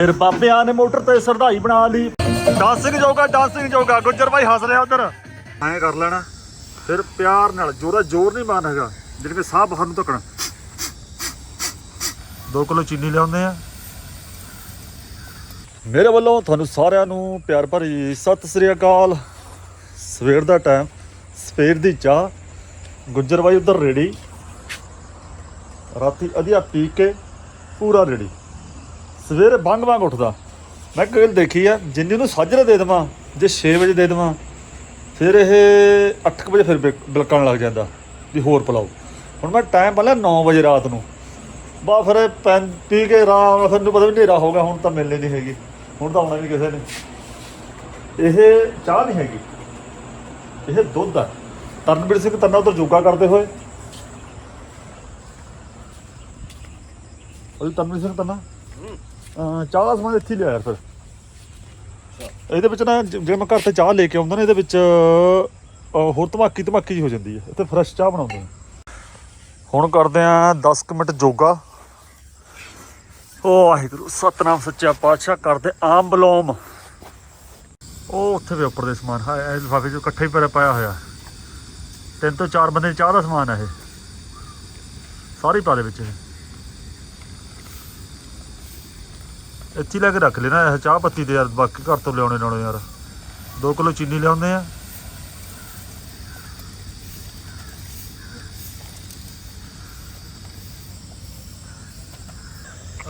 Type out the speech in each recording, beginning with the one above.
ਫਿਰ ਬਾਬਿਆਂ ਨੇ ਮੋਟਰ ਤੇ ਸਰਦਾਈ ਬਣਾ ਲਈ। ਡਾਂਸਿੰਗ ਜੋਗਾ ਡਾਂਸਿੰਗ ਜੋਗਾ। ਗੁੱਜਰ ਭਾਈ ਹੱਸ ਰਿਹਾ ਉਧਰ। ਐਂ ਕਰ ਲੈਣਾ। ਫਿਰ ਪਿਆਰ ਨਾਲ ਜੋਰਾ ਜ਼ੋਰ ਨਹੀਂ ਮਾਰਨ ਹੈਗਾ। ਜਿਹੜੇ ਕਿ ਸਾਹ ਬਾਹਰ ਨੂੰ ਧੱਕਣਾ। 2 ਕਿਲੋ ਚੀਨੀ ਲਿਆਉਂਦੇ ਆ। ਮੇਰੇ ਵੱਲੋਂ ਤੁਹਾਨੂੰ ਸਾਰਿਆਂ ਨੂੰ ਪਿਆਰ ਭਰੀ ਸਤਿ ਸ੍ਰੀ ਅਕਾਲ। ਸਵੇਰ ਦਾ ਟਾਈਮ ਸਵੇਰ ਦੀ ਚਾਹ। ਗੁੱਜਰ ਬਾਈ ਉਧਰ ਰੇੜੀ ਰਾਤੀ ਅਧਿਆ ਪੀ ਕੇ ਪੂਰਾ ਰੇੜੀ ਸਵੇਰੇ ਬੰਗ ਬੰਗ ਉੱਠਦਾ। ਮੈਂ ਇੱਕ ਗੱਲ ਦੇਖੀ ਆ, ਜਿੰਨੀ ਨੂੰ ਸਾਜਰੇ ਦੇ ਦੇਵਾਂ, ਜੇ 6 ਵਜੇ ਦੇ ਦੇਵਾਂ, ਫਿਰ ਇਹ 8 ਵਜੇ ਫਿਰ ਬਿਕ- ਬਿਲਕਣ ਲੱਗ ਜਾਂਦਾ ਵੀ ਹੋਰ ਪਿਲਾਓ। ਹੁਣ ਮੈਂ ਟਾਈਮ ਪਹਿਲਾਂ 9 ਵਜੇ ਰਾਤ ਨੂੰ। ਬਾ ਫਿਰ ਪੀ ਕੇ ਆਰਾਮ ਫਿਰ ਨੂੰ ਪਤਾ ਵੀ ਹਨੇਰਾ ਹੋ ਗਿਆ, ਹੁਣ ਤਾਂ ਮਿਲਣੀ ਨਹੀਂ ਹੈਗੀ। ਹੁਣ ਤਾਂ ਆਉਣਾ ਵੀ ਕਿਸੇ ਨੇ। ਇਹ ਚਾਹ ਨਹੀਂ ਹੈਗੀ। ਇਹ ਦੁੱਧ ਆ। ਤਰਨਵੀਰ ਸਿੰਘ ਤੰਨਾ ਉਧਰ ਯੋਗਾ ਕਰਦੇ ਹੋਏ। ਉਹ ਤਰਨਵੀਰ ਸਿੰਘ ਤੰਨਾ? ਚਾਹ ਦਾ ਸਮਾਨ ਇੱਥੇ ਹੀ ਲਿਆ ਯਾਰ ਫਿਰ। ਇਹਦੇ ਵਿੱਚ ਨਾ, ਜ- ਜੇ ਮੈਂ ਘਰ ਤੇ ਚਾਹ ਲੈ ਕੇ ਆਉਂਦਾ ਨਾ, ਇਹਦੇ ਵਿੱਚ ਹੋਰ ਧਮਾਕੀ ਧਮਾਕੀ ਜੀ ਹੋ ਜਾਂਦੀ ਹੈ। ਇੱਥੇ ਫਰੈਸ਼ ਚਾਹ ਬਣਾਉਂਦੇ ਆ ਹੁਣ ਕਰਦੇ ਆ 10 ਕੁ ਮਿੰਟ ਜੋਗਾ ਓ ਵਾਹਿਗੁਰੂ, ਸਤਨਾਮ ਸੱਚਾ ਪਾਤਸ਼ਾਹ, ਕਰਦੇ ਆਮ ਬਲੋਮ। ਉਹ ਉੱਥੇ ਵੀ ਉੱਪਰ ਦੇ ਸਮਾਨ ਹਾਂ ਇਹ ਲਿਫਾਫੇ 'ਚ ਇਕੱਠਾ ਹੀ ਪਾਇਆ ਹੋਇਆ। ਤਿੰਨ ਤੋਂ ਚਾਰ ਬੰਦੇ ਚਾਹ ਦਾ ਸਮਾਨ ਹੈ ਇਹ। ਸਾਰੀ ਪਾ ਦੇ ਵਿੱਚ ਇਹ। ਇੱਥੇ ਹੀ ਲੈ ਕੇ ਰੱਖ ਲੈਣਾ ਇਹ ਚਾਹ ਪੱਤੀ ਤੇ ਯਾਰ, ਬਾਕੀ ਘਰ ਤੋਂ ਲਿਆਉਣੇ ਨਾਲੋਂ ਯਾਰ। 2 ਕਿਲੋ ਚੀਨੀ ਲਿਆਉਂਦੇ ਆ।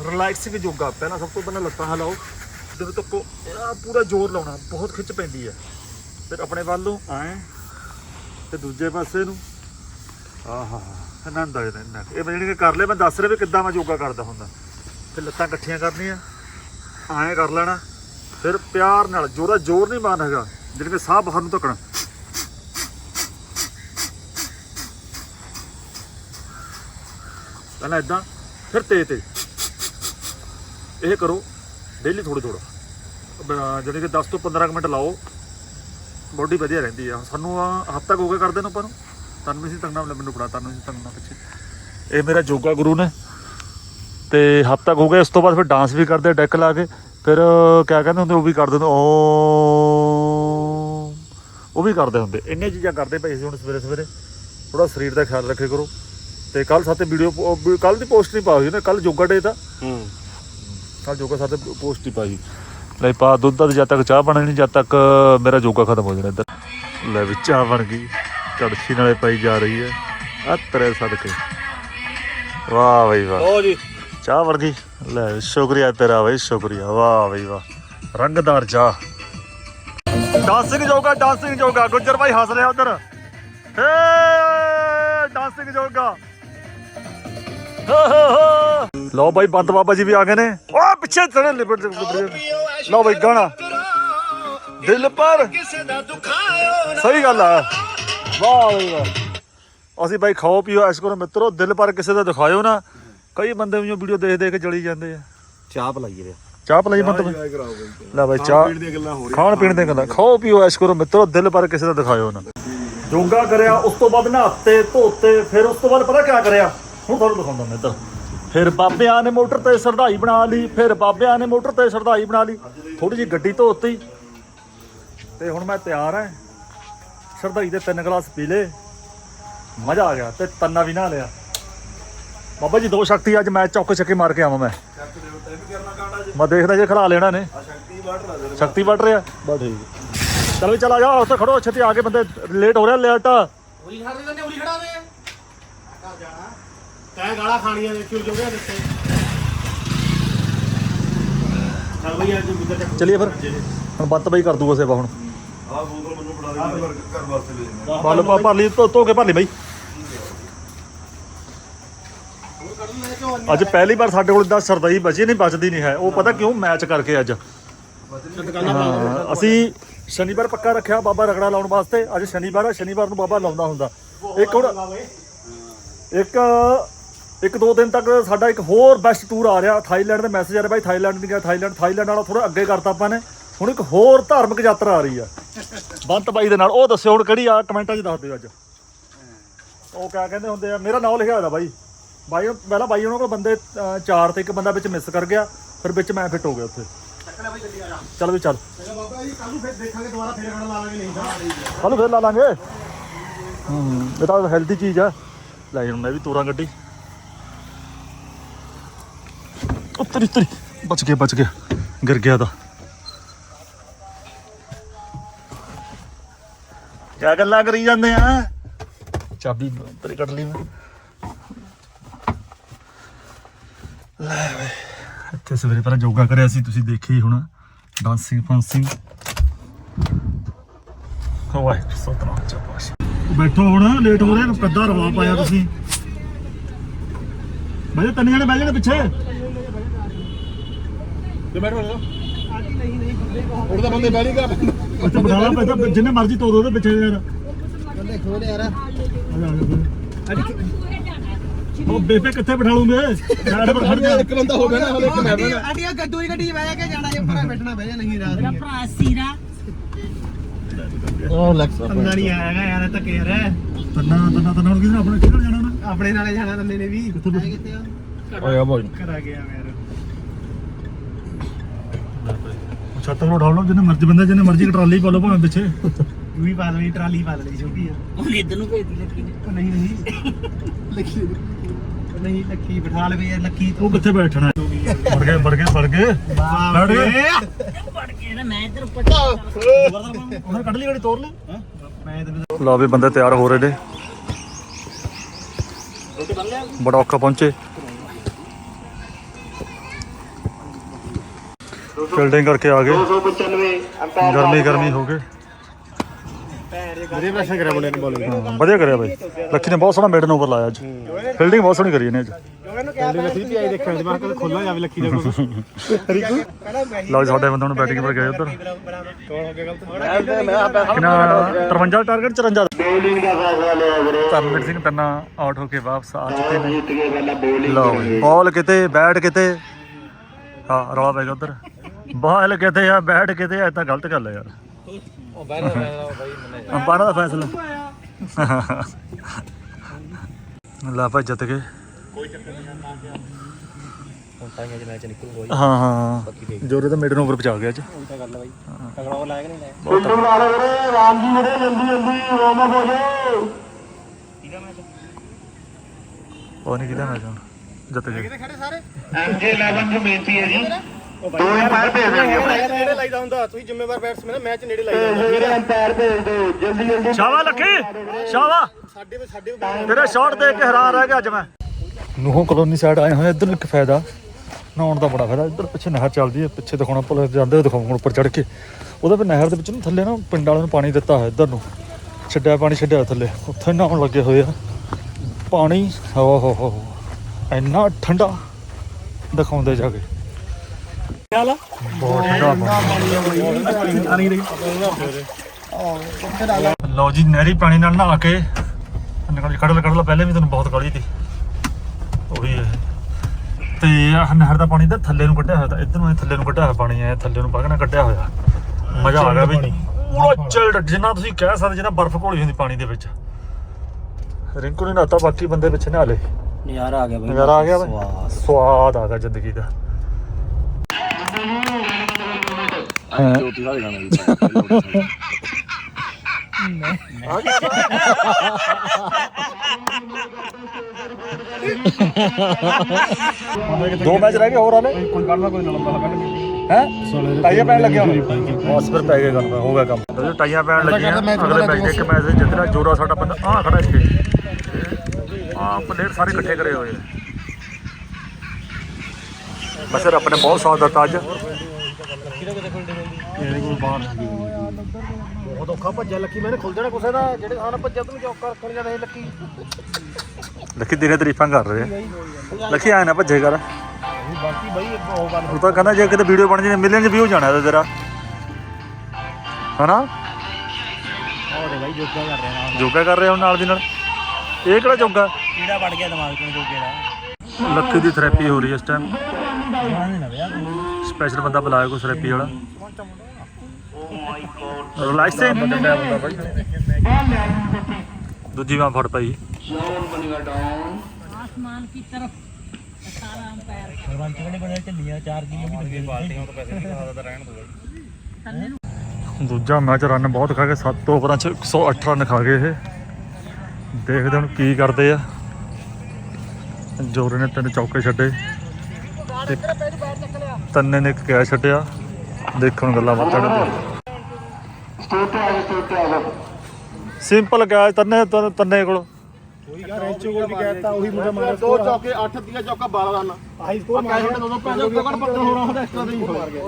ਰਿਲੈਕਸਿੰਗ ਯੋਗਾ ਪਹਿਲਾਂ ਸਭ ਤੋਂ ਪਹਿਲਾਂ ਲੱਤਾਂ ਹਿਲਾਓ। ਜਦੋਂ ਤੱਕ ਇਹ ਪੂਰਾ ਜ਼ੋਰ ਲਾਉਣਾ, ਬਹੁਤ ਖਿੱਚ ਪੈਂਦੀ ਹੈ ਫਿਰ ਆਪਣੇ ਵੱਲ ਨੂੰ ਆਏ, ਤੇ ਦੂਜੇ ਪਾਸੇ ਨੂੰ। ਆਹਾ, ਆਨੰਦ ਆ ਜਾਂਦਾ ਇਹ ਮੈਂ ਜਿਹੜੀ ਕਰ ਲਿਆ ਮੈਂ ਦੱਸ ਰਿਹਾ ਵੀ ਕਿੱਦਾਂ ਮੈਂ ਯੋਗਾ ਕਰਦਾ ਹੁੰਦਾ। ਫਿਰ ਲੱਤਾਂ ਇਕੱਠੀਆਂ ਕਰਨੀਆਂ। ਐਂ ਕਰ ਲੈਣਾ। ਫਿਰ ਪਿਆਰ ਨਾਲ, ਜੋਰਾ ਜ਼ੋਰ ਨਹੀਂ ਮਾਰਨਾ ਹੈਗਾ। ਜਿਹੜੇ ਕਿ ਸਾਹ ਬਾਹਰ ਨੂੰ ਧੱਕਣਾ। ਪਹਿਲਾਂ ਇਦਾਂ ਫਿਰ ਤੇਜ਼ ਤੇਜ਼ ਇਹ ਕਰੋ ਡੇਲੀ ਥੋੜਾ ਥੋੜਾ ਜਿਹੜੇ ਕਿ 10 ਤੋਂ 15 ਕੁ ਮਿੰਟ ਲਾਓ। ਬੋਡੀ ਵਧੀਆ ਰਹਿੰਦੀ ਆ। ਸਾਨੂੰ ਹਫਤਾ ਹੋ ਗਿਆ ਕਰਦੇ ਨੂੰ ਆਪਾਂ ਨੂੰ। ਤਨ ਵੀ ਸੀ ਤੰਗਣਾ ਮੈਨੂੰ ਪੜਾ ਤਨ ਸੀ ਤੰਗਣਾ ਪਿੱਛੇ। ਇਹ ਮੇਰਾ ਯੋਗਾ ਗੁਰੂ ਨੇ। ਤੇ ਹਫਤਾ ਹੋ ਗਿਆ ਉਸ ਤੋਂ ਬਾਅਦ ਫਿਰ ਡਾਂਸ ਵੀ ਕਰਦੇ ਡੈਕ ਲਾ ਕੇ। ਫਿਰ ਕਿਆ ਕਹਿੰਦੇ ਹੁੰਦੇ ਉਹ ਵੀ ਕਰਦੇ ਹੁੰਦੇ ਓ ਉਹ ਵੀ ਕਰਦੇ ਹੁੰਦੇ। ਇੰਨੀਆਂ ਚੀਜ਼ਾਂ ਕਰਦੇ ਭਾਈ ਅਸੀਂ ਹੁਣ ਸਵੇਰੇ ਸਵੇਰੇ। ਥੋੜਾ ਸਰੀਰ ਦਾ ਖਿਆਲ ਰੱਖੇ ਕਰੋ। ਤੇ ਕੱਲ ਸਾਤੇ ਵੀਡੀਓ ਕੱਲ ਦੀ ਪੋਸਟ ਨਹੀਂ ਪਾਈ ਨਾ ਕੱਲ ਯੋਗਾ ਡੇ ਦਾ ਹੂੰ। ਕੱਲ ਯੋਗਾ ਸਾਤੇ ਪੋਸਟ ਹੀ ਪਾਈ। ਲੈ ਪਾ ਦੁੱਧ ਦਾ ਜਦ ਤੱਕ ਚਾਹ ਬਣਨੀ ਨਹੀਂ ਜਦ ਤੱਕ ਮੇਰਾ ਯੋਗਾ ਖਤਮ ਹੋ ਜਾਣਾ ਇੱਧਰ। ਲੈ ਵੀ ਚਾਹ ਬਣ ਗਈ। ਕੜਛੀ ਨਾਲੇ ਪਾਈ ਜਾ ਰਹੀ ਹੈ। ਆ ਤਰੇ ਸਦਕੇ। ਵਾਹ ਬਈ ਵਾਹ। ਲੋ ਜੀ। ਚਾਹ ਗਈ। ਲੈ, ਸ਼ੁਕਰੀਆ ਤੇਰਾ ਬਈ, ਸ਼ੁਕਰੀਆ। ਵਾਹ ਬਈ, ਵਾਹ। ਰੰਗਦਾਰ ਚਾਹ ਡਾਂਸਿੰਗ ਜੋਗਾ ਡਾਂਸਿੰਗ ਜੋਗਾ। ਗੁੱਜਰ ਭਾਈ ਹੱਸ ਰਿਹਾ ਉਧਰ। ਏ ਡਾਂਸਿੰਗ ਜੋਗਾ। ਲਓ ਬਾਈ, ਬੰਦ ਬਾਬਾ ਜੀ ਵੀ ਆ ਗਏ ਨੇ। ਓ, ਪਿੱਛੇ ਚੜੇ ਲਿਬੜ ਲਓ ਬਾਈ, ਗਾਣਾ। ਦਿਲ ਪਰ। ਕਿਸੇ ਦਾ ਦੁਖਾਇਓ ਸਹੀ ਗੱਲ ਆ। ਵਾਹ ਬਈ, ਵਾਹ। ਅਸੀਂ ਬਾਈ ਖਾਓ ਪੀਓ ਐਸ਼ ਕਰੋ ਮਿੱਤਰੋ, ਦਿਲ ਪਰ ਕਿਸੇ ਦਾ ਦਿਖਾਇਓ ਨਾ। ਕਈ ਬੰਦੇ ਵੀ ਵੀਡੀਓ ਦੇਖ ਦੇਖ ਕੇ ਜਲੀ ਜਾਂਦੇ ਆ। ਚਾਹ ਪਲਾਈ ਰੇ ਚਾਹ ਪਲਾਈ ਮਤਲਬ ਕਰਾਓ ਬਈ। ਲੈ ਬਾਈ ਚਾਹ ਪੀਣ ਦੀਆਂ ਗੱਲਾਂ ਹੋ ਖਾਣ ਪੀਣ ਦੀਆਂ ਗੱਲਾਂ। ਖਾਓ ਪੀਓ ਐਸ਼ ਕਰੋ। ਮਿੱਤਰੋ ਦਿਲ ਪਰ ਕਿਸੇ ਦਾ ਦਿਖਾਇਓ ਨਾ। ਯੋਗਾ ਕਰਿਆ ਉਸ ਤੋਂ ਬਾਅਦ ਨਹਾਤੇ ਧੋਤੇ ਫਿਰ ਉਸ ਤੋਂ ਬਾਅਦ ਪਤਾ ਕੀ ਕਰਿਆ? ਹੁਣ ਤੁਹਾਨੂੰ ਦਿਖਾਉਂਦਾ ਮੈਂ ਇੱਧਰ ਫਿਰ ਬਾਬਿਆਂ ਨੇ ਮੋਟਰ ਤੇ ਸਰਦਾਈ ਬਣਾ ਲਈ ਫਿਰ ਬਾਬਿਆਂ ਨੇ ਮੋਟਰ ਤੇ ਸਰਦਾਈ ਬਣਾ ਲਈ। ਥੋੜੀ ਜਿਹੀ ਗੱਡੀ ਧੋਤੀ। ਤੇ ਹੁਣ ਮੈਂ ਤਿਆਰ ਹਾਂ। ਸਰਦਾਈ ਦੇ ਤਿੰਨ ਗਲਾਸ ਪੀ ਲੇ ਮਜ਼ਾ ਆ ਗਿਆ ਤੇ ਤੰਨਾ ਵੀ ਨਾ ਲਿਆ। ਬਾਬਾ ਜੀ ਦੋ ਸ਼ਕਤੀ ਅੱਜ ਮੈਚ ਚੌਕੇ ਚੱਕੇ ਮਾਰ ਕੇ ਆਵਾਂ ਮੈਂ। ਮੈਂ ਦੇਖਦਾ ਜੇ ਖੜਾ ਲੈਣਾ ਨੇ ਸ਼ਕਤੀ ਵੱਢ ਰਿਹਾ। ਬਸ ਠੀਕ ਚਲ ਵੀ ਚਲ ਆ ਜਾ ਉੱਥੇ ਖੜੋ ਛੇਤੀ ਆ ਕੇ ਬੰਦੇ ਲੇਟ ਹੋ ਰਿਹਾ ਲੇਟ ਉਲੀ ਖੜਾ ਦੇ ਉਲੀ ਖੜਾ ਦੇ ਘਰ ਜਾਣਾ। ਤੈਂ ਗਾਲਾਂ ਖਾਣੀਆਂ ਨੇ ਕਿਉਂ ਜੋਗਿਆ ਦਿੱਤੇ। ਚੱਲ ਬਈ ਅੱਜ ਮੁੱਦਾ ਚੱਕ। ਚਲਿਏ ਫਿਰ। ਹੁਣ ਬੰਤ ਬਾਈ ਕਰ ਦੂਗਾ ਸੇਵਾ ਹੁਣ। ਆਹ ਬੋਤਲ ਮੈਨੂੰ ਫੜਾ ਦੇ ਘਰ ਵਾਸਤੇ ਲੈ ਜਾਣਾ। ਭਰ ਲਓ ਭਰ ਲਈ ਧੋ ਧੋ ਕੇ ਭਰ ਲਈ ਬਾਈ। ਅੱਜ ਪਹਿਲੀ ਵਾਰ ਸਾਡੇ ਕੋਲ ਇਦਾਂ ਸਰਦਾਈ ਬਚੀ ਨਹੀਂ ਬਚਦੀ ਨਹੀਂ ਹੈ। ਉਹ ਪਤਾ ਕਿਉਂ ਮੈਚ ਕਰਕੇ ਅੱਜ। ਹਾਂ, ਅਸੀਂ ਸ਼ਨੀਵਾਰ ਪੱਕਾ ਰੱਖਿਆ ਬਾਬਾ ਰਗੜਾ ਲਾਉਣ ਵਾਸਤੇ। ਅੱਜ ਸ਼ਨੀਵਾਰ ਆ ਸ਼ਨੀਵਾਰ ਨੂੰ ਬਾਬਾ ਲਾਉਂਦਾ ਹੁੰਦਾ। ਇੱਕ ਹੁਣ ਇੱਕ ਇੱਕ ਦੋ ਦਿਨ ਤੱਕ ਸਾਡਾ ਇੱਕ ਹੋਰ ਬੈਸਟ ਟੂਰ ਆ ਰਿਹਾ। ਥਾਈਲੈਂਡ ਦੇ ਮੈਸੇਜ ਆ ਰਿਹਾ ਬਾਈ ਥਾਈਲੈਂਡ ਨਹੀਂ ਗਿਆ ਥਾਈਲੈਂਡ ਥਾਈਲੈਂਡ ਵਾਲਾ ਥੋੜਾ ਅੱਗੇ ਕਰਤਾ ਆਪਾਂ ਨੇ। ਹੁਣ ਇੱਕ ਹੋਰ ਧਾਰਮਿਕ ਯਾਤਰਾ ਆ ਰਹੀ ਆ। ਬੰਤ ਬਾਈ ਦੇ ਨਾਲ। ਉਹ ਦੱਸਿਓ ਹੁਣ ਕਿਹੜੀ ਆ ਕਮੈਂਟਾਂ 'ਚ ਦੱਸ ਦਿਓ ਅੱਜ। ਉਹ ਕਿਆ ਕਹਿੰਦੇ ਹੁੰਦੇ ਆ ਮੇਰਾ ਨਾਮ ਲਿਖਿਆ ਹੋਇਆ ਬਾਈ। ਬਾਈ ਪਹਿਲਾਂ ਬਾਈ ਉਹਨਾਂ ਕੋਲ ਬੰਦੇ ਅਹ, ਚਾਰ ਤੇ ਇੱਕ ਬੰਦਾ ਵਿੱਚ ਮਿਸ ਕਰ ਗਿਆ ਫਿਰ ਵਿੱਚ ਮੈਂ ਫਿੱਟ ਹੋ ਗਿਆ ਉੱਥੇ। ਚੱਕਣਾ ਬਾਈ ਜਲਦੀ ਆ ਜਾ ਚੱਲ ਵੀ ਚੱਲ। ਚਲੋ ਬਾਬਾ ਜੀ ਕੱਲ ਨੂੰ ਫਿਰ ਦੇਖਾਂਗੇ ਦੁਬਾਰਾ ਫੇਰ ਖੜਾ ਲਾ ਲਾਂਗੇ। ਨਹੀਂ ਤਾਂ ਕੱਲ ਫਿਰ ਲਾ ਲਾਂਗੇ ਹੂੰ ਇਹ ਤਾਂ ਹੈਲਦੀ ਚੀਜ਼ ਆ। ਲੈ ਜਾਣ ਮੈਂ ਵੀ ਤੋਰਾਂ ਗੱਡੀ। ਉੱਤਰੀ ਉੱਤਰੀ ਬਚ ਗਿਆ ਬਚ ਗਿਆ। ਗਿਰ ਗਿਆ ਤਾਂ। ਕਿਆ ਗੱਲਾਂ ਕਰੀ ਜਾਂਦੇ ਆ? ਚਾਬੀ ਤੇਰੇ ਕੱਢ ਲਈ ਮੈਂ ਲੈ ਵੇ ਇੱਥੇ ਸਵੇਰੇ ਪਹਿਲਾਂ ਯੋਗਾ ਕਰਿਆ ਸੀ ਤੁਸੀਂ ਦੇਖਿਆ ਹੀ ਹੋਣਾ। ਡਾਂਸਿੰਗ ਫਾਂਸਿੰਗ ਵਾਹਿਗੁਰੂ ਸਤਨਾਮ ਜਪਾਸ਼ ਬੈਠੋ ਹੁਣ ਲੇਟ ਹੋ ਰਹੇ ਨੇ ਕੱਦਾ ਰਵਾ ਪਾਇਆ ਤੁਸੀਂ। ਬਈ ਤਿੰਨ ਜਣੇ ਬਹਿ ਜਾਣੇ ਪਿੱਛੇ। ਤੇ ਬੈਠ ਬੈਠ। ਉਹ ਤਾਂ ਬੰਦੇ ਬੈਠੀ ਕਰ ਅੱਛਾ ਬਿਠਾ ਲਾ ਪੈਸਾ ਜਿੰਨੇ ਮਰਜ਼ੀ ਤੋੜ ਉਹਦੇ ਪਿੱਛੇ ਯਾਰ। ਬੰਦੇ ਖੋਲ ਯਾਰ। ਆ ਜਾ, ਆ ਜਾ। ਉਹ ਬੇਬੇ ਕਿੱਥੇ ਬਿਠਾ ਲੂੰਗੇ? ਯਾਰ ਪਰ ਖੜ ਜਾ ਇੱਕ ਬੰਦਾ ਹੋ ਗਿਆ ਨਾ ਹਲੇ ਇੱਕ ਮੈਂ ਬਣਾ ਆਡੀਆ ਗੱਡੂ ਦੀ ਗੱਡੀ 'ਚ ਬਹਿ ਕੇ ਜਾਣਾ ਜੇ ਉੱਪਰ ਬੈਠਣਾ ਬਹਿ ਜਾ ਨਹੀਂ ਰਾਤ ਮੇਰਾ ਨੂੰ। ਭਰਾ ਸੀਰਾ। ਉਹ ਲੈਕਸ ਪੰਗਾ ਨਹੀਂ ਆਏਗਾ ਯਾਰ ਧੱਕੇ ਯਾਰ ਤੰਨਾ ਤੰਨਾ ਤੰਨਾ ਹੁਣ ਕਿਹਨੇ ਆਪਣੇ ਕਿਹਨੇ ਜਾਣਾ ਨਾ ਆਪਣੇ ਨਾਲੇ ਜਾਣਾ ਤੰਨੇ ਨੇ ਵੀ। ਕਿੱਥੇ? ਕਿੱਥੇ ਆ? ਓਏ ਆ ਬੋਲ। ਕਰਾ ਗਿਆ ਯਾਰ। ਛੱਤ ਤੋਂ ਉਠਾ ਲਓ ਜਿੰਨੇ ਮਰਜ਼ੀ ਬੰਦੇ ਜਿੰਨੇ ਮਰਜ਼ੀ ਟਰਾਲੀ ਪਾ ਲਓ ਭਾਵੇਂ ਪਿੱਛੇ। ਤੂੰ ਵੀ ਪਾ ਲਈ ਟਰਾਲੀ ਪਾ ਲਈ ਛੋਟੀ ਆ। ਉਹ ਇੱਧਰ ਨੂੰ ਭੇਜਦੀ ਲੱਗੀ ਨੇ। ਉਹ ਨਹੀਂ ਨਹੀਂ। ਲੱਕੀ ਉਹ ਨਹੀਂ ਲੱਕੀ ਬਿਠਾ ਲਵੇ ਯਾਰ ਲੱਕੀ ਉਹ ਕਿੱਥੇ ਬੈਠਣਾ? ਹੈ? ਵੜ ਗਏ ਵੜ ਗਏ ਵੜ ਗਏ। ਬੈਠ ਗਏ। ਪੜ ਕੇ ਨਾ ਮੈਂ ਇੱਧਰ ਉੱਪਰ ਉਹਨੇ ਕੱਢ ਲਈ ਗਾੜੀ ਤੋੜ ਲਈ ਮੈਂ ਤੈਨੂੰ ਲਓ ਵੀ ਬੰਦੇ ਤਿਆਰ ਹੋ ਰਹੇ ਨੇ। ਬੜਾ ਔਖਾ ਪਹੁੰਚੇ। ਫੀਲਡਿੰਗ ਕਰਕੇ ਆ ਗਏ। 295 ਗਰਮੀ ਗਰਮੀ ਹੋ ਗਏ ਮੇਰੇ ਪ੍ਰਸ਼ਨ ਕਰਿਆ ਮੁੰਡੇ ਨੇ ਬੋਲਿੰਗ ਹਾਂ, ਵਧੀਆ ਕਰਿਆ ਬਾਈ। ਲੱਕੀ ਨੇ ਬਹੁਤ ਸੋਹਣਾ ਮੇਡਨ ਓਵਰ ਲਾਇਆ ਅੱਜ। ਫੀਲਡਿੰਗ ਬਹੁਤ ਸੋਹਣੀ ਕਰੀ ਇਹਨੇ ਅੱਜ। ਕਹਿੰਦੇ ਨੇ ਸੀ ਆਈ ਦੇਖਣ ਦੀ ਮੈਂ ਕਿਹਾ ਖੋਲਾ ਜਾਵੇ ਲੱਕੀ ਦਾ ਕੋਲ। ਕਹਿੰਦਾ ਮੈਂ ਲਓ ਜੀ ਸਾਡੇ ਬੰਦੇ ਨੂੰ ਬੈਟਿੰਗ ਪਰ ਗਏ ਉਧਰ। ਕੌਣ ਹੋ ਗਿਆ ਗਲਤ? ਕਿੰਨਾ 53 ਟਾਰਗੇਟ 54 ਬੋਲਿੰਗ ਦਾ ਫੈਸਲਾ ਲਿਆ ਵੀਰੇ ਤਰਨਵੀਰ ਸਿੰਘ ਤੰਨਾ ਆਊਟ ਹੋ ਕੇ ਵਾਪਸ ਆ ਚੁੱਕੇ ਨੇ। ਲਓ ਬਾਲ ਕਿਤੇ ਬੈਟ ਕਿਤੇ। ਹਾਂ ਰੌਲਾ ਪੈ ਗਿਆ ਉਧਰ। ਬਾਲ ਕਿਤੇ ਆ ਬੈਟ ਕਿਤੇ ਆ ਤਾਂ ਗਲਤ ਗੱਲ ਹੈ ਯਾਰ। ਉਹ ਬਾਹਰ ਬਾਈ ਮੰਨੇ ਅੰਪਾਇਰਾਂ ਦਾ ਫੈਸਲਾ। ਲਾ ਭਾਈ ਜਿੱਤ ਗਏ ਹੁਣ ਟਾਈਮ ਚ ਮੈਚ ਨਿਕਲ ਕੋਈ ਹਾਂ ਹਾਂ। ਜੋਰੇ ਤਾਂ ਮਿਡਨ ਓਵਰ ਪਹੁੰਚਾ ਗਿਆ ਅੱਜ। ਉਹ ਤਾਂ ਗੱਲ ਬਾਈ। ਤਗੜਾ ਉਹ ਲਾਇਆ ਕਿ ਨਹੀਂ ਲਾਇਆ ਬਹੁਤ ਉਹ ਨਹੀਂ ਕਿਹਦਾ ਮੈਚ ਹੁਣ। ਜਿੱਤ ਗਏ ਖੜੇ ਸਾਰੇ ਨੇੜੇ ਲਾਈਦਾ ਹੁੰਦਾ ਤੁਸੀਂ ਜ਼ਿੰਮੇਵਾਰ ਬੈਟਸਮੈਨ ਮੈਚ ਨੇੜੇ ਲਾਈਦਾ ਹੁੰਦਾ। ਸ਼ਾਵਾ ਲੱਖੀ ਸ਼ਾਵਾ ਸਾਡੇ ਵੀ ਸਾਡੇ ਵੀ ਤੇਰੇ ਸ਼ਾਟ ਦੇਖ ਕੇ ਹੈਰਾਨ ਰਹਿ ਗਿਆ ਅੱਜ ਮੈਂ। ਨੂਹੋਂ ਕਲੋਨੀ ਸਾਈਡ ਆਏ ਹੋਏ ਇੱਧਰ ਨੂੰ ਇੱਕ ਫਾਇਦਾ। ਨਹਾਉਣ ਦਾ ਬੜਾ ਫਾਇਦਾ ਇੱਧਰ ਪਿੱਛੇ ਨਹਿਰ ਚੱਲਦੀ ਹੈ ਪਿੱਛੇ ਦਿਖਾਉਣਾ ਪੁਲ ਜਾਂਦੇ ਹੋਏ ਦਿਖਾਉਣ ਉੱਪਰ ਚੜ ਕੇ। ਉਹਦੇ ਪਰ ਨਹਿਰ ਦੇ ਵਿੱਚ ਨਾ ਥੱਲੇ ਨਾ ਪਿੰਡ ਵਾਲਿਆਂ ਨੂੰ ਪਾਣੀ ਦਿੱਤਾ ਹੋਇਆ ਇੱਧਰ ਨੂੰ। ਛੱਡਿਆ ਪਾਣੀ ਛੱਡਿਆ ਥੱਲੇ। ਉੱਥੇ ਨਹਾਉਣ ਲੱਗੇ ਹੋਏ ਆ। ਪਾਣੀ ਹੋ ਹੋ ਹੋ ਹੋ। ਇੰਨਾ ਠੰਡਾ ਦਿਖਾਉਂਦੇ ਜਾ ਕੇ। ਲਓ ਜੀ ਨਹਿਰੀ ਪਾਣੀ ਨਾਲ ਨਹਾ ਕੇ ਨਿਕਲ ਕੱਢ ਕੱਢ ਲਾ ਪਹਿਲੇ ਵੀ ਤੈਨੂੰ ਬਹੁਤ ਕਾਲੀ ਸੀ। ਉਹੀ ਹੈ। ਤੇ ਆਹ ਨਹਿਰ ਦਾ ਪਾਣੀ ਤਾਂ ਥੱਲੇ ਨੂੰ ਕੱਢਿਆ ਹੋਇਆ ਤਾਂ ਇੱਧਰ ਨੂੰ ਇਹ ਥੱਲੇ ਨੂੰ ਕੱਢਿਆ ਹੋਇਆ ਪਾਣੀ ਹੈ ਥੱਲੇ ਨੂੰ ਪਗਣਾ ਕੱਢਿਆ ਹੋਇਆ। ਮਜ਼ਾ ਆ ਗਿਆ ਵੀ। ਪੂਰਾ ਚਿਲਡ ਜਿੰਨਾ ਤੁਸੀਂ ਕਹਿ ਸਕਦੇ ਜਿੰਨਾ ਬਰਫ਼ ਘੋਲੀ ਹੁੰਦੀ ਪਾਣੀ ਦੇ ਵਿੱਚ। ਰਿੰਕੂ ਨੇ ਨਹਾਤਾ ਬਾਕੀ ਬੰਦੇ ਪਿੱਛੇ ਨਹਾ ਲਏ। ਨਜ਼ਾਰਾ ਆ ਗਿਆ ਬਾਈ। ਨਜ਼ਾਰਾ ਆ ਗਿਆ ਬਈ। ਸਵਾਦ ਆ ਗਿਆ ਜ਼ਿੰਦਗੀ ਦਾ। ਹੈਂ? ਦੋ ਮੈਚ ਰਹਿ ਗਏ ਹੋਰ ਆਲੇ ਕੋਈ ਕੱਢਣਾ ਕੋਈ ਨਾ ਲੰਬਾ ਹੈ? ਟਾਈਆਂ ਪੈਣ ਲੱਗਿਆ ਹੁਣ? ਬਸ ਫਿਰ ਪੈ ਗਏ ਗੱਲ ਹੋ ਗਿਆ ਕੰਮ। ਜਦੋਂ ਟਾਈਆਂ ਪੈਣ ਲੱਗੀਆਂ ਅਗਲੇ ਮੈਚ ਦੇ ਇੱਕ ਮੈਚ ਦੇ ਜਿੱਤਣਾ ਜੋਰਾ ਸਾਡਾ ਬੰਦਾ ਆ ਖੜਾ ਇੱਥੇ। ਆ ਪਲੇਅਰ ਸਾਰੇ ਇਕੱਠੇ ਕਰੇ ਹੋਏ ਆ ਬਸ ਰੱਬ ਨੇ ਬਹੁਤ ਸਾਥ ਦਿੱਤਾ ਅੱਜ। ਬਹੁਤ ਔਖਾ ਭੱਜਿਆ ਲੱਕੀ ਮੈਨੇ ਖੁੱਲ ਜਾਣਾ ਕੁਸੇ ਦਾ ਜਿਹੜੇ ਥਾਂ ਨਾਲ ਭੱਜਿਆ ਤੈਨੂੰ ਚੌਕਾ ਰੱਖਣ ਜਾਂਦਾ ਸੀ ਲੱਕੀ। ਲੱਕੀ ਦਿਨੇ ਤਾਰੀਫਾਂ ਕਰ ਰਹੇ ਆ। ਲੱਕੀ ਆਇਆ ਨਾ ਭੱਜੇ ਕਰ। ਬਾਕੀ ਬਾਈ ਉਹ ਗੱਲ ਉਹ ਤਾਂ ਕਹਿੰਦਾ ਜੇ ਕਿਤੇ ਵੀਡੀਓ ਬਣ ਜੇ ਮਿਲੀਅਨ ਚ ਵਿਊ ਜਾਣਾ ਤੇਰਾ। ਹਨਾ? ਹੋਰ ਬਾਈ ਜੋਗਾ ਕਰ ਰਿਹਾ ਨਾਲ। ਜੋਗਾ ਕਰ ਰਿਹਾ ਹੁਣ ਨਾਲ ਦੀ ਨਾਲ। ਇਹ ਕਿਹੜਾ ਜੋਗਾ? ਕੀੜਾ ਵੜ ਗਿਆ ਦਿਮਾਗ ਤੋਂ ਜੋਗੇ ਦਾ। ਲੱਕੀ ਦੀ ਥੈਰੇਪੀ ਹੋ ਰਹੀ ਹੈ ਇਸ ਟਾਈਮ ਸਪੈਸ਼ਲ ਬੰਦਾ ਬੁਲਾਇਆ ਕੋ ਸਰਪੀ ਵਾਲਾ। ਰਿਲੈਕਸ ਤੇ ਦੂਜੀ ਵਾਂ ਫੜ ਪਈ ਆਸਮਾਨ ਕੀ ਤਰਫ ਸਾਰਾ ਅੰਪਾਇਰ। ਸਰਵੰਤ ਦੂਜਾ ਮੈਚ ਰਨ ਬਹੁਤ ਖਾ ਕੇ 7 ਓਵਰਾਂ ਚ 108 ਰਨ ਖਾ ਗਏ ਇਹ। ਦੇਖਦੇ ਹੁਣ ਕੀ ਕਰਦੇ ਆ। ਜੋਰੇ ਨੇ ਤਿੰਨ ਚੌਕੇ ਛੱਡੇ। ਤੰਨੇ ਨੇ ਇੱਕ ਕੈਚ ਛੱਡਿਆ? ਦੇਖਣ ਗੱਲਾਂ ਬਾਤਾਂ ਕਰਦੇ ਸਿੰਪਲ ਕੈਚ ਤੰਨੇ ਤੰਨ- ਤੰਨੇ ਕੋਲ। ਰੈਂਚੋ ਕੋਲ ਵੀ ਕਹਿਤਾ ਉਹੀ ਮੁੰਡਾ ਮਾਰਿਆ। ਦੋ ਚੌਕੇ 8 ਦੀਆਂ ਚੌਕਾ 12 ਰਨ। ਆਹੀ ਸਕੋਰ ਪੱਕਾ ਛੱਡ ਦੋ ਦੋ ਪੰਜ ਉੱਤੇ ਪੱਕਾ ਹੋਣਾ ਹੁੰਦਾ ਐਕਸਟਰਾ ਨਹੀਂ ਮਾਰ ਗਿਆ।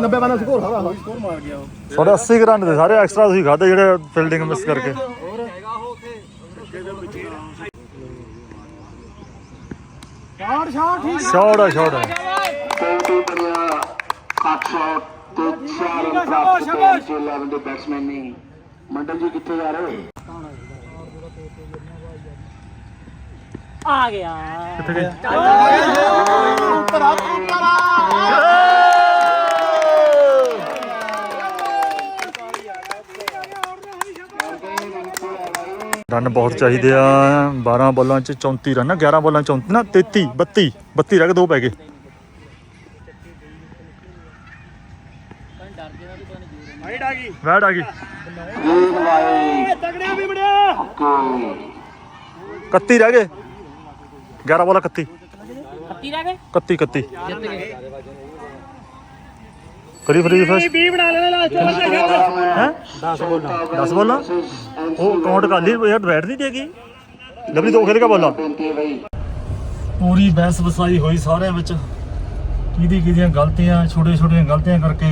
90 ਬਣਾ ਸਕੋਰ ਹਵਾ ਸਕੋਰ ਮਾਰ ਗਿਆ ਉਹ। ਸਾਡੇ 80 ਰਨ ਦੇ ਸਾਰੇ ਐਕਸਟਰਾ ਤੁਸੀਂ ਖਾਦੇ ਜਿਹੜੇ ਫੀਲਡਿੰਗ ਮਿਸ ਕਰਕੇ। ਸ਼ਾਟ ਸ਼ਾਟ ਠੀਕ ਸ਼ਾਟ ਆ। ਸ਼ਾਟ ਆ ਕੋਟੀ ਬਣਿਆ 800 ਤੇ 4 ਰਨ ਪ੍ਰਾਪਤ ਕਰਨ ਚ 11 ਦੇ ਬੈਟਸਮੈਨ ਨੇ। ਮੰਡਲ ਜੀ ਕਿੱਥੇ ਜਾ ਰਹੇ? ਹੋ ਆ ਗਿਆ। ਕਿੱਥੇ ਗਏ? ਰਨ ਬਹੁਤ ਚਾਹੀਦੇ ਆ। 12 ਬਾਲਾਂ ਚ 34 ਰਨ 11 ਬਾਲਾਂ ਚ 34 ਨਾ 33 32 32 ਰਹਿ ਗਏ ਦੋ ਪੈ ਗਏ। ਹਾਈਟ ਆ ਗਈ। ਵੈਟ ਆ ਗਈ। ਤਗੜਿਆ ਵੀ ਬੜਿਆ। ਓਕੇ 31 ਰਹਿ ਗਏ। 11 ਬਾਲਾਂ 31 30 ਰਹਿ ਗਏ? 31 31 ਜਿੱਤ ਗਏ। ਕਰੀ ਫਰੀ ਫਸਟ 20 ਬਣਾ ਲੈਣਾ ਲਾਸਟ ਹੈ? 10 ਬੋਲਾਂ। 10 ਬੋਲਾਂ? ਉਹ ਕਾਊਂਟ ਕਰ ਲਈ ਯਾਰ ਬੈਟ ਨਹੀਂ ਦੇਗੀ ਲਵਲੀ ਦੋ ਖੇਲ ਕੇ ਬੋਲਾਂ। ਹੈ ਪੂਰੀ ਬਹਿਸ ਵਸਾਈ ਹੋਈ ਸਾਰਿਆਂ ਵਿੱਚ। ਕਿਹਦੀ ਕਿਹਦੀਆਂ ਗਲਤੀਆਂ ਛੋਟੇ ਛੋਟੀਆਂ ਗਲਤੀਆਂ ਕਰਕੇ।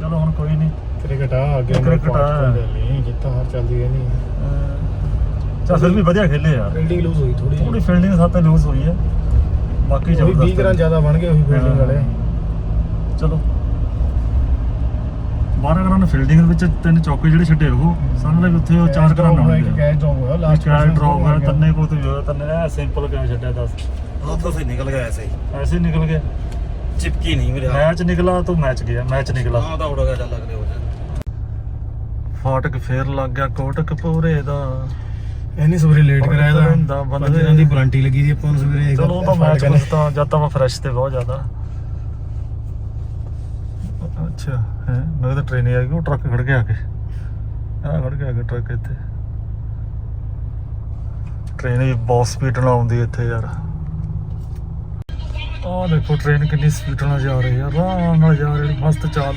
ਚਲੋ ਹੁਣ ਕੋਈ ਨਹੀਂ। ਕ੍ਰਿਕਟ ਆ ਅੱਗੇ ਕ੍ਰਿਕਟ ਆ। ਨਹੀਂ ਜਿੱਤਾ ਹਾਰ ਚੱਲਦੀ ਰਹਿਣੀ ਚਾ ਫਿਰ ਵੀ ਵਧੀਆ ਖੇਲੇ ਯਾਰ ਫੀਲਡਿੰਗ ਲੂਜ਼ ਹੋਈ ਥੋੜੀ ਥੋੜੀ ਫੀਲਡਿੰਗ ਸਾਤੇ ਲੂਜ਼ ਹੋਈ ਹੈ। ਬਾਕੀ ਜ਼ਬਰਦਸਤ 20 ਰਨ ਜ਼ਿਆਦਾ ਬਣ ਗਏ ਉਹੀ ਫੀਲਡਿੰਗ ਵਾਲੇ। ਚਲੋ। 12 ਰਨ ਫੀਲਡਿੰਗ ਦੇ ਵਿੱਚ ਤਿੰਨ ਚੌਕੇ ਜਿਹੜੇ ਛੱਡੇ ਉਹ ਸਾਨੂੰ ਵੀ ਉੱਥੇ ਉਹ ਚਾਰ ਰਨ ਇੱਕ ਆਉਣਗੇ ਕੈਚ ਡ੍ਰੌਪ ਹੋਇਆ ਲਾਸਟ ਕੈਚ ਡ੍ਰੌਪ ਹੋਇਆ ਤੰਨੇ ਕੋਲ ਤੇ ਹੋਇਆ ਤੰਨੇ ਨੇ ਸਿੰਪਲ ਕੈਚ ਛੱਡਿਆ 10 ਹੱਥ ਤੋਂ ਸਹੀ ਨਿਕਲ ਗਿਆ ਐਸੇ ਹੀ। ਐਸੇ ਨਿਕਲ ਗਿਆ ਚਿਪਕੀ ਨਹੀਂ ਮੇਰੇ ਮੈਚ ਨਿਕਲਾ ਤਾਂ ਮੈਚ ਗਿਆ ਮੈਚ ਨਿਕਲਾ। ਹਾਂ ਤਾਂ ਉੜ ਗਿਆ ਚੱਲ ਅਗਲੇ ਹੋ ਜਾ ਫਾਟਕ ਫੇਰ ਲੱਗ ਗਿਆ ਕੋਟਕ ਪੂਰੇ ਦਾ। ਇਹਨੇ ਸਵੇਰੇ ਲੇਟ ਕਰਾਇਆ ਦਾ ਬੰਦਾ- ਬੰਦੇ- ਦਿਨਾਂ ਦੀ ਵਾਰੰਟੀ ਲੱਗੀ ਸੀ ਆਪਾਂ ਨੂੰ ਸਵੇਰੇ। ਚਲੋ ਤਾਂ ਮੈਚ ਕੁਸਤਾ ਜਦ ਤਾਂ ਮੈਂ ਫਰੈਸ਼ ਤੇ ਬਹੁਤ ਜ਼ਿਆਦਾ। ਅੱਛਾ। ਹੈ ਤਾਂ ਟ੍ਰੇਨ ਆ ਗਈ ਉਹ ਟਰੱਕ ਖੜ ਗਿਆ ਆ ਕੇ। ਆ ਖੜ ਗਿਆ ਆ ਕੇ ਟਰੱਕ ਇੱਥੇ। ਟ੍ਰੇਨ ਵੀ ਬਹੁਤ ਸਪੀਡ ਨਾਲ ਆਉਂਦੀ ਇੱਥੇ ਯਾਰ। ਆਹ ਦੇਖੋ ਟ੍ਰੇਨ ਕਿੰਨੀ ਸਪੀਡ ਨਾਲ ਜਾ ਰਹੀ ਹੈ। ਆਰਾਮ ਨਾਲ ਜਾ ਰਹੀ ਮਸਤ ਚਾਲ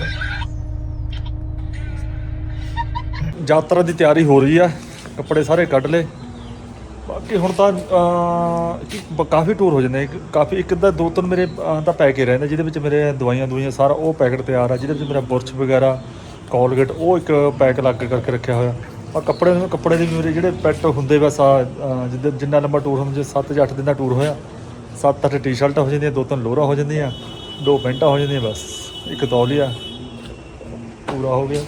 ਯਾਤਰਾ ਦੀ ਤਿਆਰੀ ਹੋ ਰਹੀ ਆ ਕੱਪੜੇ ਸਾਰੇ ਕੱਢ ਲਏ। ਬਾਕੀ ਹੁਣ ਤਾਂ ਅਹ, ਕਿ ਬ- ਕਾਫੀ ਟੂਰ ਹੋ ਜਾਂਦੇ ਇੱਕ- ਕਾਫੀ ਇੱਕ ਦਾ ਦੋ ਤਿੰਨ ਮੇਰੇ ਅਹ, ਤਾਂ ਪੈਕ ਰਹਿੰਦੇ ਜਿਹਦੇ ਵਿੱਚ ਮੇਰੇ ਦਵਾਈਆਂ ਦਵਾਈਆਂ ਸਾਰਾ ਉਹ ਪੈਕਟ ਤਿਆਰ ਆ ਜਿਹਦੇ ਵਿੱਚ ਮੇਰਾ ਬੁਰਸ਼ ਵਗੈਰਾ ਕੋਲਗੇਟ ਉਹ ਇੱਕ ਪੈਕ ਲੱਗ ਕਰਕੇ ਰੱਖਿਆ ਹੋਇਆ। ਆ ਕੱਪੜੇ ਦੇ ਕੱਪੜੇ ਦੇ ਵੀ ਮੇਰੇ ਜਿਹੜੇ ਪੈਟ ਹੁੰਦੇ ਬਸ ਆ ਅਹ, ਜਿੱਦਾਂ ਜਿੰਨਾ ਲੰਬਾ ਟੂਰ ਹੁੰਦਾ ਜੇ 7 ਜਾਂ 8 ਦਿਨ ਦਾ ਟੂਰ ਹੋਇਆ 7-8 ਟੀ-ਸ਼ਰਟਾਂ ਹੋ ਜਾਂਦੀਆਂ ਦੋ ਤਿੰਨ ਲੋਅਰਾਂ ਹੋ ਜਾਂਦੀਆਂ ਦੋ ਪੈਂਟਾਂ ਹੋ ਜਾਂਦੀਆਂ ਬਸ ਇੱਕ ਤੌਲੀਆ ਪੂਰਾ ਹੋ ਗਿਆ।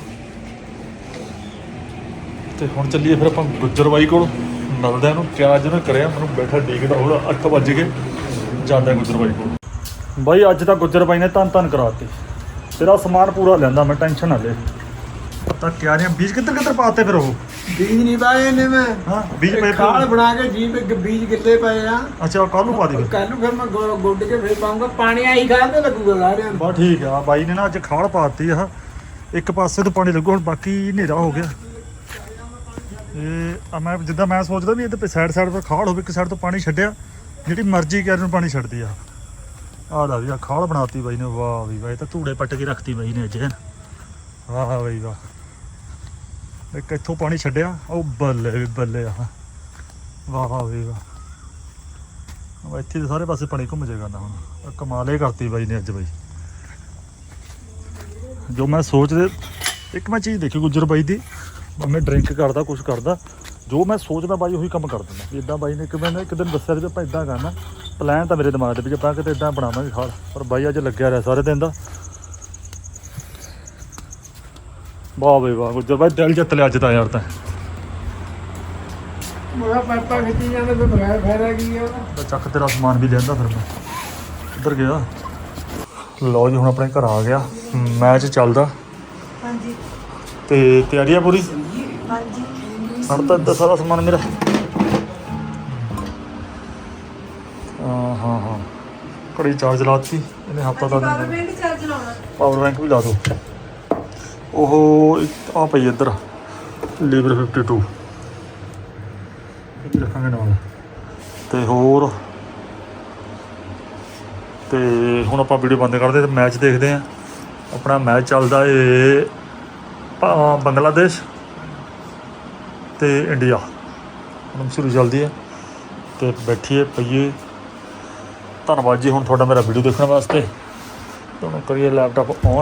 ਤੇ ਹੁਣ ਚੱਲੀਏ ਫਿਰ ਆਪਾਂ ਗੁੱਜਰ ਬਾਈ ਕੋਲ। ਮਿਲਦੇ ਆ ਨੂੰ ਕਿਆ ਜਿਹਨੇ ਕਰਿਆ ਮੈਨੂੰ ਬੈਠਾ ਡੀਕਦਾ ਹੁਣ 8 ਵੱਜ ਗਏ। ਜਾਂਦਾ ਗੁੱਜਰ ਬਾਈ ਕੋਲ। ਬਾਈ ਅੱਜ ਤਾਂ ਗੁੱਜਰ ਬਾਈ ਨੇ ਧੰਨ ਧੰਨ ਕਰਾਤੀ। ਤੇਰਾ ਸਮਾਨ ਪੂਰਾ ਲੈਂਦਾ ਮੈਂ ਟੈਨਸ਼ਨ ਨਾ ਲੈ। ਪਤਾ ਕਿਆ ਨੇ ਬੀਜ ਕਿੱਧਰ ਕਿੱਧਰ ਪਾਤੇ ਫਿਰ ਉਹ? ਬੀਜ ਨਹੀਂ ਪਾਏ ਨੇ ਮੈਂ। ਹਾਂ ਬੀਜ ਪਏ ਖਾਲ ਬਣਾ ਕੇ ਜੀ ਬੀਜ ਗਿੱਲੇ ਪਏ ਆ। ਅੱਛਾ ਕੱਲ ਨੂੰ ਪਾ ਦੇ ਕੱਲ ਨੂੰ ਫਿਰ ਮੈਂ ਗੁੱਡ ਕੇ ਫਿਰ ਪਾਉਂਗਾ। ਪਾਣੀ ਆਹੀ ਖਾਲ ਤੇ ਲੱਗੂਗਾ ਸਾਰਿਆਂ ਨੂੰ। ਬਸ ਠੀਕ ਆ ਬਾਈ ਨੇ ਨਾ ਅੱਜ ਖਾਲ ਪਾਤੀ ਆ। ਇੱਕ ਪਾਸੇ ਤੋਂ ਪਾਣੀ ਲੱਗੂ ਹੁਣ ਬਾਕੀ ਹਨੇਰਾ ਹੋ ਗਿਆ। ਇਹ ਮੈਂ ਜਿੱਦਾਂ ਮੈਂ ਸੋਚਦਾ ਵੀ ਇਹਦੇ ਸਾਈਡ ਸਾਈਡ 'ਤੇ ਖਾਲ ਹੋਵੇ, ਇੱਕ ਸਾਈਡ ਤੋਂ ਪਾਣੀ ਛੱਡਿਆ, ਜਿਹੜੀ ਮਰਜ਼ੀ ਕਹਿ ਨੂੰ ਪਾਣੀ ਛੱਡਦੀ ਆ ਆਹ ਦਾ ਵੀ ਆ ਖਾਲ ਬਣਾਤੀ ਬਾਈ ਨੇ, ਵਾਹ ਵੀ ਵਾਹ ਤਾਂ ਧੂੜੇ ਪੱਟ ਕੇ ਰੱਖਤੀ ਬਾਈ ਨੇ ਅੱਜ। ਵਾਹ ਬਾਈ ਵਾਹ। ਇੱਕ ਇੱਥੋਂ ਪਾਣੀ ਛੱਡਿਆ, ਉਹ ਬੱਲੇ ਵੀ ਬੱਲੇ ਆ। ਵਾਹ ਵਾਹ ਵੀ ਵਾਹ। ਇੱਥੇ ਤਾਂ ਸਾਰੇ ਪਾਸੇ ਪਾਣੀ ਘੁੰਮ ਜਾਏਗਾ ਨਾ ਹੁਣ। ਆਹ ਕਰਤੀ ਬਾਈ ਨੇ ਅੱਜ ਬਾਈ। ਜੋ ਮੈਂ ਸੋਚਦੇ, ਇੱਕ ਮੈਂ ਚੀਜ਼ ਦੇਖੀ ਗੁੱਜਰ ਬਾਈ ਦੀ। ਮੈਂ ਡਰਿੰਕ ਕਰਦਾ ਕੁਝ ਕਰਦਾ। ਜੋ ਮੈਂ ਸੋਚਦਾ ਬਾਈ ਉਹੀ ਕੰਮ ਕਰ ਦਿੰਦਾ। ਇਦਾਂ ਬਾਈ ਨੇ ਇੱਕ ਮੈਨੂੰ ਇੱਕ ਦਿਨ ਦੱਸਿਆ ਵੀ ਆਪਾਂ ਇਦਾਂ ਕਰਨਾ। ਪਲਾਨ ਤਾਂ ਮੇਰੇ ਦਿਮਾਗ ਦੇ ਵਿੱਚ ਆਪਾਂ ਕਿਤੇ ਇਦਾਂ ਬਣਾਵਾਂਗੇ ਖਾਲ ਪਰ ਬਾਈ ਅੱਜ ਲੱਗਿਆ ਰਿਹਾ ਸਾਰੇ ਦਿਨ ਦਾ। ਵਾਹ ਬਈ ਵਾਹ ਗੁੱਜਰ ਬਾਈ ਦਿਲ ਜਿੱਤ ਲਿਆ ਅੱਜ ਤਾਂ ਯਾਰ ਤਾਂ। ਮੇਰਾ ਪਾਪਾ ਖਿੱਚੀ ਜਾਂਦੇ ਤੇ ਬਗੈਰ ਫਾਇਦਾ ਕੀ ਆ। ਤਾਂ ਚੱਕ ਤੇਰਾ ਸਮਾਨ ਵੀ ਲੈਂਦਾ ਫਿਰ ਮੈਂ। ਉੱਧਰ ਗਿਆ? ਲਓ ਜੀ ਹੁਣ ਆਪਣੇ ਘਰ ਆ ਗਿਆ। ਮੈਚ ਚੱਲਦਾ। ਹਾਂਜੀ। ਤੇ ਤਿਆਰੀ ਆ ਪੂਰੀ ਹੁਣ ਤਾਂ ਇੱਦਾਂ ਸਾਰਾ ਸਮਾਨ ਮੇਰਾ। ਅਹ ਘੜੀ ਚਾਰਜ ਲਾਤੀ ਇਹਨੇ ਹਫਤਾ ਦਾ ਪਾਵਰ ਬੈਂਕ ਚਾਰਜ ਲਾਉਣਾ। ਪਾਵਰ ਬੈਂਕ ਵੀ ਲਾ ਦਿਓ ਉਹ ਆ ਪਈ ਇੱਧਰ ਲੀਬਰ 52 ਇਹ ਰੱਖਾਂਗੇ ਨਾਲ। ਤੇ ਹੋਰ ਤੇ ਹੁਣ ਆਪਾਂ ਵੀਡੀਓ ਬੰਦ ਕਰਦੇ ਤੇ ਮੈਚ ਦੇਖਦੇ ਆਂ ਆਪਣਾ ਮੈਚ ਚੱਲਦਾ ਏ ਬੰਗਲਾਦੇਸ਼। ਤੇ ਇੰਡੀਆ ਹੁਣ ਸ਼ੁਰੂ ਚੱਲਦੀ ਹੈ ਤੇ ਬੈਠੀਏ, ਪਈਏ। ਧੰਨਵਾਦ ਜੀ, ਹੁਣ ਤੁਹਾਡਾ ਮੇਰਾ ਵੀਡੀਓ ਦੇਖਣ ਵਾਸਤੇ। ਤੁਹਾਨੂੰ ਕਰੀਏ ਲੈਪਟਾਪ ਔਨ